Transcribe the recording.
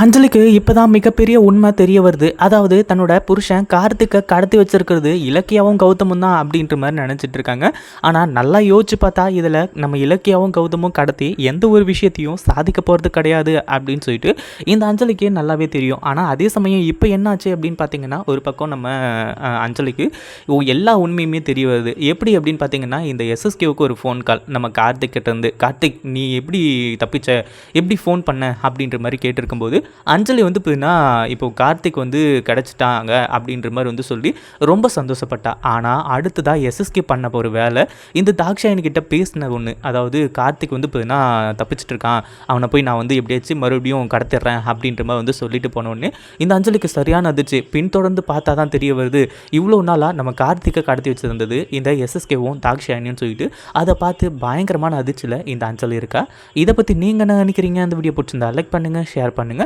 அஞ்சலிக்கு இப்போதான் மிகப்பெரிய உண்மை தெரிய வருது. அதாவது தன்னோட புருஷன் கார்த்திகை கடத்தி வச்சிருக்கிறது இலக்கியாவும் கௌதமும் தான் அப்படின்ற மாதிரி நினச்சிட்டு இருக்காங்க. ஆனால் நல்லா யோசிச்சு பார்த்தா இதில் நம்ம இலக்கியாவும் கௌதமும் கடத்தி எந்த ஒரு விஷயத்தையும் சாதிக்க போகிறது கிடையாது அப்படின்னு சொல்லிட்டு இந்த அஞ்சலிக்கு நல்லாவே தெரியும். ஆனால் அதே சமயம் இப்போ என்னாச்சு அப்படின்னு பார்த்தீங்கன்னா ஒரு பக்கம் நம்ம அஞ்சலிக்கு ஓ, எல்லா உண்மையுமே தெரிய வருது. எப்படி அப்படின்னு பார்த்தீங்கன்னா இந்த எஸ்எஸ்கேவுக்கு ஒரு ஃபோன் கால் நம்ம கார்த்திக் கார்த்திக் நீ எப்படி தப்பிச்ச? எப்படி ஃபோன் பண்ண? அப்படின்ற மாதிரி கேட்டிருக்கும்போது அஞ்சலி வந்து பார்த்தீங்கன்னா இப்போ கார்த்திக் வந்து கிடச்சிட்டாங்க அப்படின்ற மாதிரி வந்து சொல்லி ரொம்ப சந்தோஷப்பட்டா. ஆனால் அடுத்ததாக எஸ்எஸ்கே பண்ண ஒரு வேலை இந்த தாக்ஷாயணி பேசின ஒன்று அதாவது கார்த்திக் வந்து பார்த்தீங்கன்னா தப்பிச்சிட்டு இருக்கான். அவனை போய் நான் வந்து எப்படியாச்சும் மறுபடியும் கடத்திடுறேன் அப்படின்ற மாதிரி வந்து சொல்லிட்டு போனோடனே இந்த அஞ்சலிக்கு சரியான அதிர்ச்சி. பின்தொடர்ந்து பார்த்தா தான் தெரிய வருது. இவ்வளோ நாளாக நம்ம கார்த்திகை கடத்தி வச்சிருந்தது இந்த எஸ்எஸ்கேவும் தாக்ஷாயணின்னு சொல்லிட்டு அதை பார்த்து பயங்கரமான அதிர்ச்சியில் இந்த அஞ்சலி இருக்கா? இதை பற்றி நீங்கள் என்ன நினைக்கிறீங்க? அந்த வீடியோ பிடிச்சிருந்தா லைக் பண்ணுங்கள் ஷேர் பண்ணுங்கள்